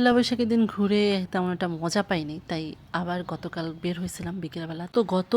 পয়লা বৈশাখের দিন ঘুরে তেমন একটা মজা পাইনি, তাই আবার গতকাল বের হয়েছিলাম বিকেলবেলা। তো গত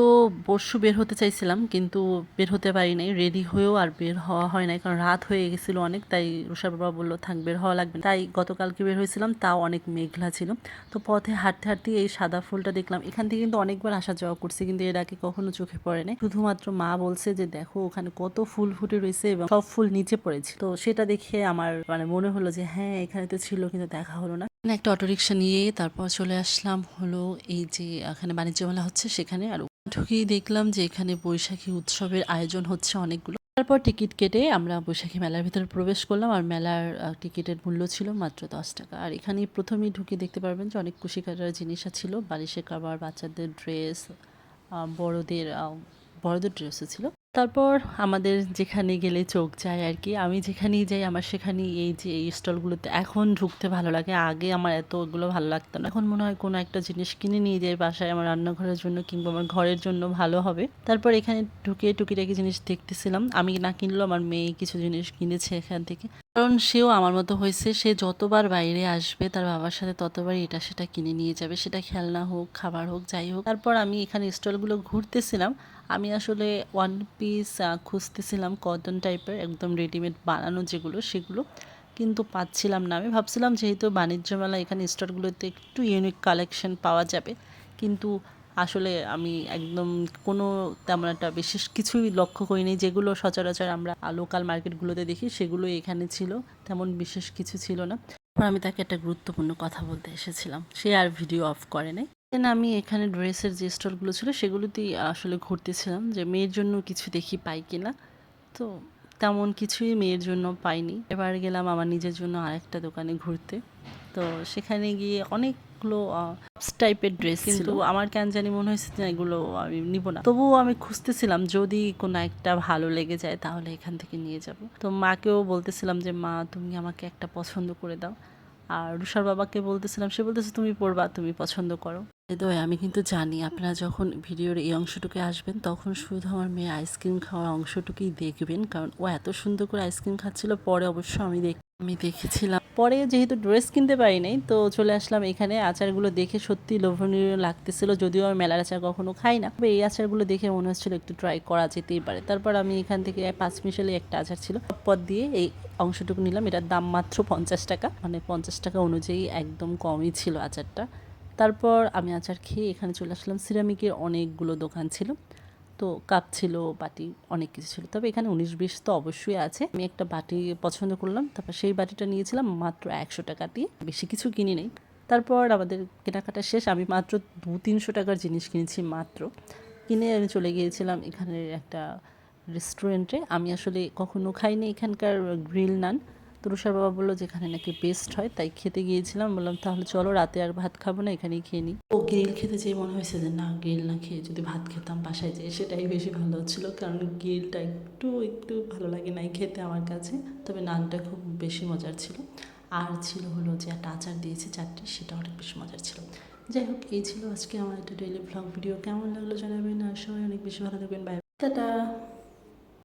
পরশু বের হতে চাইছিলাম, কিন্তু বের হতে পারি নাই রেডি হয়েও আর বের হওয়া হয় নাই, কারণ রাত হয়ে গেছিল অনেক, তাই রুষার বাবা বলল, থাক, বের হওয়া লাগবে। তাই গতকালকে বের হয়েছিলাম, তাও অনেক মেঘলা ছিল। তো পথে হাঁটতে হাঁটতে এই সাদা ফুলটা দেখলাম, এখান থেকে কিন্তু অনেকবার আসা যাওয়া করছি, কিন্তু এর আগে কখনো চোখে পড়ে নাই শুধুমাত্র মা বলছে যে, দেখো, ওখানে কত ফুল ফুটে রয়েছে এবং সব ফুল নিচে পড়েছে। তো সেটা দেখে আমার মানে মনে হলো যে হ্যাঁ এখানে তো ছিল, কিন্তু দেখা হলো না। একটা অটোরিকশা নিয়ে তারপর চলে আসলাম হলো এই যে এখানে বাণিজ্য মেলা হচ্ছে সেখানে। আর ঢুকেই দেখলাম যে এখানে বৈশাখী উৎসবের আয়োজন হচ্ছে অনেকগুলো। তারপর টিকিট কেটে আমরা বৈশাখী মেলার ভিতরে প্রবেশ করলাম আর মেলার টিকিটের মূল্য ছিল মাত্র দশ টাকা। আর এখানে প্রথমেই ঢুকে দেখতে পারবেন যে অনেক কুশি কাটার জিনিস ছিল। বালিশের কাবার, বাচ্চাদের ড্রেস বড়দের বড়দের ড্রেসও ছিল। তারপর আমাদের যেখানে গেলে চোখ যায় আর কি। আমি যেখানেই যাই, আমার সেখানেই এই যে, এই স্টলগুলোতে এখন ঢুকতে ভালো লাগে। আগে আমার এত ওগুলো ভালো লাগতো না। এখন মনে হয় কোনো একটা জিনিস কিনে নিয়ে যাই বাসায় আমার রান্নাঘরের জন্য কিংবা আমার ঘরের জন্য ভালো হবে। তারপর এখানে ঢুকে টুকিটাকি জিনিস দেখতেছিলাম। আমি না কিনলেও আমার মেয়ে কিছু জিনিস কিনেছে এখান থেকে। কারণ সেও আমার মতো হয়েছে, সে যতবার বাইরে আসবে তার বাবার সাথে ততবার এটা সেটা কিনে নিয়ে যাবে, সেটা খেলনা হোক, খাবার হোক, যাই হোক। তারপর আমি এখানে স্টলগুলো ঘুরতেছিলাম। আমি আসলে ওয়ান পিস খুঁজতেছিলাম কটন টাইপের একদম রেডিমেড বানানো যেগুলো, সেগুলো কিন্তু পাচ্ছিলাম না। আমি ভাবছিলাম যেহেতু বাণিজ্য মেলা এখানে স্টোরগুলোতে একটু ইউনিক কালেকশন পাওয়া যাবে। কিন্তু আসলে আমি একদম কোনো তেমন একটা বিশেষ কিছুই লক্ষ্য করিনি। যেগুলো সচরাচর আমরা লোকাল মার্কেটগুলোতে দেখি সেগুলো এখানে ছিল। তেমন বিশেষ কিছু ছিল না। তারপর আমি তাকে একটা গুরুত্বপূর্ণ কথা বলতে এসেছিলাম। সে আর ভিডিও অফ করে নাই। দেন আমি এখানে ড্রেসের যে স্টলগুলো ছিল, সেগুলোতেই আসলে ঘুরতেছিলাম যে মেয়ের জন্য কিছু দেখি পাই কিনা। তো তেমন কিছুই মেয়ের জন্য পাইনি। এবার গেলাম আমার নিজের জন্য আরেকটা দোকানে ঘুরতে। তো সেখানে গিয়ে অনেকগুলো টাইপের ড্রেস কিন্তু আমার কেন জানি মনে হয়েছে যে এগুলো আমি নিব না। তবুও আমি খুঁজতেছিলাম যদি কোনো একটা ভালো লেগে যায় তাহলে এখান থেকে নিয়ে যাব। তো মাকেও বলতেছিলাম যে মা তুমি আমাকে একটা পছন্দ করে দাও। আর রুষার বাবাকে বলতেছিলাম সে বলতেছে তুমি পড়বা তুমি পছন্দ করো। তো আমি কিন্তু জানি আপনারা যখন ভিডিওর এই অংশটুকু আসবেন তখন শুধু আমার মেয়ে আইসক্রিম খাওয়ার অংশটুকুই দেখবেন। কারণ ও এত সুন্দর করে আইসক্রিম খাচ্ছিল পরে অবশ্য আমি দেখ আমি দেখেছিলাম। পরে যেহেতু ড্রেস কিনতে পারি নাই, তো চলে আসলাম এখানে। আচারগুলো দেখে সত্যি লোভনীয় লাগতেছিল, যদিও আমি মেলার আচার কখনো খাই না। তবে এই আচারগুলো দেখে মনে হচ্ছিল একটু ট্রাই করা যেতেই পারে। তারপর আমি এখান থেকে পাঁচ মিশালি একটা আচার ছিল পদ দিয়ে এই অংশটুকু নিলাম। এটার দাম মাত্র পঞ্চাশ টাকা। মানে পঞ্চাশ টাকা অনুযায়ী একদম কমই ছিল আচারটা। তারপর আমি আচার খেয়ে এখানে চলে আসলাম। সিরামিকের অনেকগুলো দোকান ছিল। তো কাপ ছিল বাটি অনেক কিছু ছিল। তবে এখানে উনিশ বিশ তো অবশ্যই আছে। আমি একটা বাটি পছন্দ করলাম, তারপর সেই বাটিটা নিয়েছিলাম মাত্র একশো টাকা দিয়ে। বেশি কিছু কিনি নেই। তারপর আমাদের কেনাকাটা শেষ। আমি মাত্র দু তিনশো টাকার জিনিস কিনেছি মাত্র। কিনে আমি চলে গিয়েছিলাম এখানের একটা রেস্টুরেন্টে। আমি আসলে কখনো খাইনি এখানকার গ্রিল নান। তুরুষার বাবা বলল যে এখানে নাকি বেস্ট হয় তাই খেতে গিয়েছিলাম। বললাম তাহলে চলো রাতে আর ভাত খাব না এখানেই খেয়ে নিই। ও গ্রিল খেতে যেয়ে মনে হয়েছে যে না গ্রিল না খেয়ে যদি ভাত খেতাম বাসায় যেয়ে সেটাই বেশি ভালো হচ্ছিল কারণ গ্রিলটা একটু একটু ভালো লাগে নাই খেতে আমার কাছে। তবে নানটা খুব বেশি মজার ছিল। আর ছিল হলো যে একটা আচার দিয়েছে চারটে সেটা অনেক বেশি মজার ছিল। যাই হোক এই ছিল আজকে আমার একটা ডেইলি ব্লগ ভিডিও কেমন লাগল জানাবেন? আর সবাই অনেক বেশি ভালো থাকবেন। Bye tata.